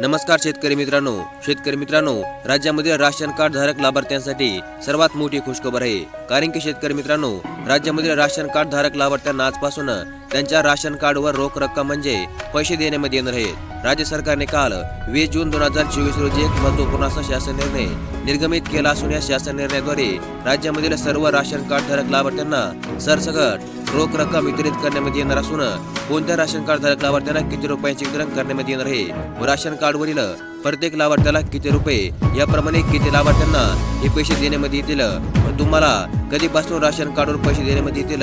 नमस्कार शेतकरी मित्रांनो. शेतकरी मित्रांनो राज्यामधील राशन कार्ड धारक लाभार्थ्यांसाठी सर्वात मोठी खुशखबर आहे. कारण की शेतकरी मित्रांनो राज्यामध्ये राशन कार्ड धारक लाभार्थ्यांना आजपासून त्यांच्या राशन कार्डवर रोख रक्कम म्हणजे पैसे देण्यामध्ये येणार आहेत राज्य सरकारने काल वीस जून दोन हजार चोवीस रोजी एक महत्त्वपूर्ण असा शासन निर्णय निर्गमित केला असून या शासन निर्णयाद्वारे राज्यामधील सर्व राशन कार्ड धारक लाभार्थ्यांना सरसकट रोख रक्कम वितरित करण्यामध्ये येणार असून कोणत्या राशन कार्ड धारक लाभार्थ्यांना किती रुपयांचे वितरण करण्यामध्ये येणार आहे? व राशन कार्डवरील प्रत्येक लाभार्थ्याला किती रुपये? याप्रमाणे किती लाभार्थ्यांना हे पैसे देण्यामध्ये येतील? व तुम्हाला कधीपासून राशन कार्डवर पैसे देण्यामध्ये येतील?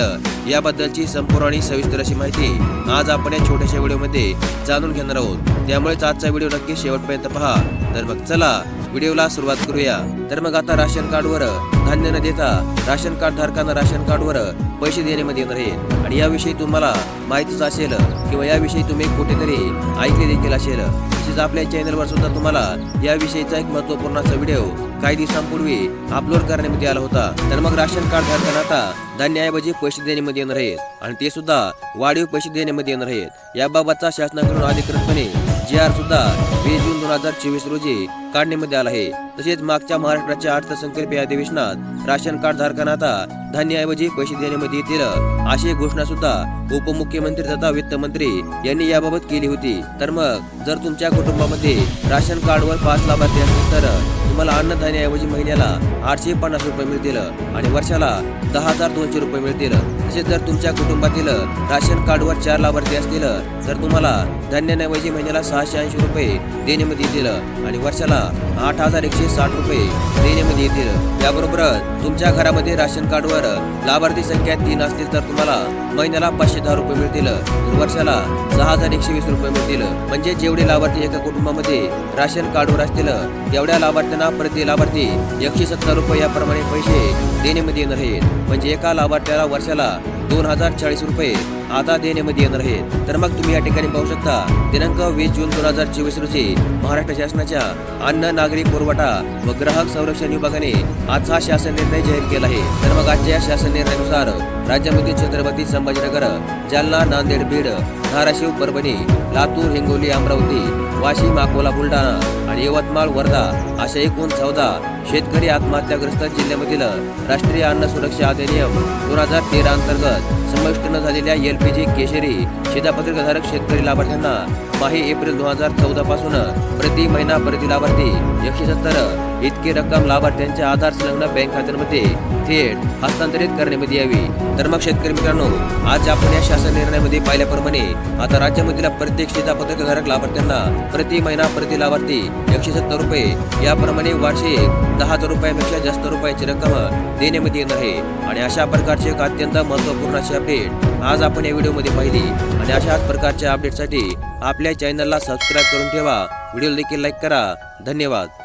याबद्दलची संपूर्ण आणि सविस्तर अशी माहिती आज आपण या छोट्याशा व्हिडिओमध्ये जाणून घेणार आहोत. त्यामुळेच आजचा व्हिडिओ नक्की शेवटपर्यंत पहा. तर मग चला व्हिडिओला सुरुवात करूया. तर मग आता राशन कार्डवर धान्य न देता राशन कार्ड धारकांना राशन कार्डवर पैसे देण्यामध्ये येणार आहे आणि याविषयी तुम्हाला माहितीच असेल किंवा याविषयी तुम्ही कुठेतरी ऐकले देखील असेल तसेच आपल्या चॅनलवर सुद्धा तुम्हाला याविषयीचा एक महत्त्वपूर्ण असा व्हिडिओ काही दिवसांपूर्वी अपलोड करण्यामध्ये आला होता. तर मग राशन कार्ड धारकांना आता धान्याऐवजी पैसे देण्यामध्ये येणार आहेत. आणि ते सुद्धा वाढीव पैसे देण्यामध्ये येणार आहेत. याबाबतचा शासनाकडून अधिकृतपणे जी आर सुद्धा वीस जून दोन हजार चोवीस रोजी काढण्यामध्ये आला आहे. तसेच मागच्या महाराष्ट्राच्या अर्थसंकल्पीय अधिवेशनात राशन कार्ड धारकांना आता धान्याऐवजी पैसे देण्यामध्ये येतील अशी घोषणा सुद्धा उपमुख्यमंत्री तथा वित्त मंत्री यांनी याबाबत केली होती. तर मग जर तुमच्या कुटुंबामध्ये राशन कार्डवर पाच लाभार्थी असतील तर तुम्हाला अन्नधान्याऐवजी महिन्याला आठशे पन्नास रुपये मिळतील आणि वर्षाला दहा हजार दोनशे रुपये मिळतील. तसेच जर तुमच्या कुटुंबातील राशन कार्डवर चार लाभार्थी असतील तर तुम्हाला धान्याऐवजी महिन्याला सहाशे ऐंशी रुपये देण्यामध्ये येतील आणि वर्षाला आठ हजार एकशे साठ रुपये देण्यामध्ये येतील. याबरोबरच तुमच्या घरामध्ये राशन कार्डवर लाभार्थी संख्या तीन असतील तर तुम्हाला महिन्याला पाचशे दहा रुपये मिळतील. तर वर्षाला सहा हजार एकशे वीस रुपये मिळतील. म्हणजे जेवढे लाभार्थी एका कुटुंबामध्ये राशन कार्डवर असतील तेवढ्या लाभार्थ्यांना प्रति लाभार्थी एकशे सत्तर रुपये याप्रमाणे पैसे देण्यामध्ये येणार आहेत. म्हणजे एका लाभार्थ्याला वर्षाला दोन हजार चाळीस रुपये आता देण्यामध्ये येणार आहेत. तर मग तुम्ही या ठिकाणी पाहू शकता दिनांक वीस जून दोन हजार चोवीस रोजी महाराष्ट्र शासनाच्या अन्न नागरी पुरवठा व ग्राहक संरक्षण विभागाने आजचा शासन निर्णय जाहीर केला आहे. तर मग आजच्या या शासन निर्णयानुसार राज्यामध्ये छत्रपती संभाजीनगर जालना नांदेड बीड धाराशिव परभणी लातूर हिंगोली अमरावती वाशिम अकोला बुलढाणा आणि यवतमाळ वर्धा अशा एकूण चौदा शेतकरी आत्महत्याग्रस्त जिल्ह्यामधील राष्ट्रीय अन्न सुरक्षा अधिनियम दोन हजार तेरा अंतर्गत समाविष्ट न झालेल्या एल पी जी केशरी शिधापत्रिकाधारक शेतकरी लाभार्थ्यांना माही एप्रिल दोन हजार चौदा पासून प्रति महिना प्रति लाभार्थी एकशे सत्तर इतकी रक्कम लाभार्थ्यांच्या आधार संलग्न बँक खात्यांमध्ये थेट हस्तांतरित करण्यामध्ये यावी. तर मग शेतकरी मित्रांनो आज आपण या शासन निर्णयामध्ये पाहिल्याप्रमाणे आता राज्यामधील प्रत्येक शिधापत्रकधारक लाभार्थ्यांना प्रति महिना प्रति लाभार्थी एकशे सत्तर रुपये याप्रमाणे वार्षिक दहा हजार रुपयापेक्षा जास्त रुपयाची रक्कम देण्यामध्ये येणार आहे. आणि अशा प्रकारचे एक अत्यंत महत्त्वपूर्ण अशी अपडेट आज आपण या व्हिडिओमध्ये पाहिली. आणि अशाच प्रकारच्या अपडेटसाठी आपल्या चॅनलला सबस्क्राईब करून ठेवा. व्हिडिओ देखील लाईक करा. धन्यवाद.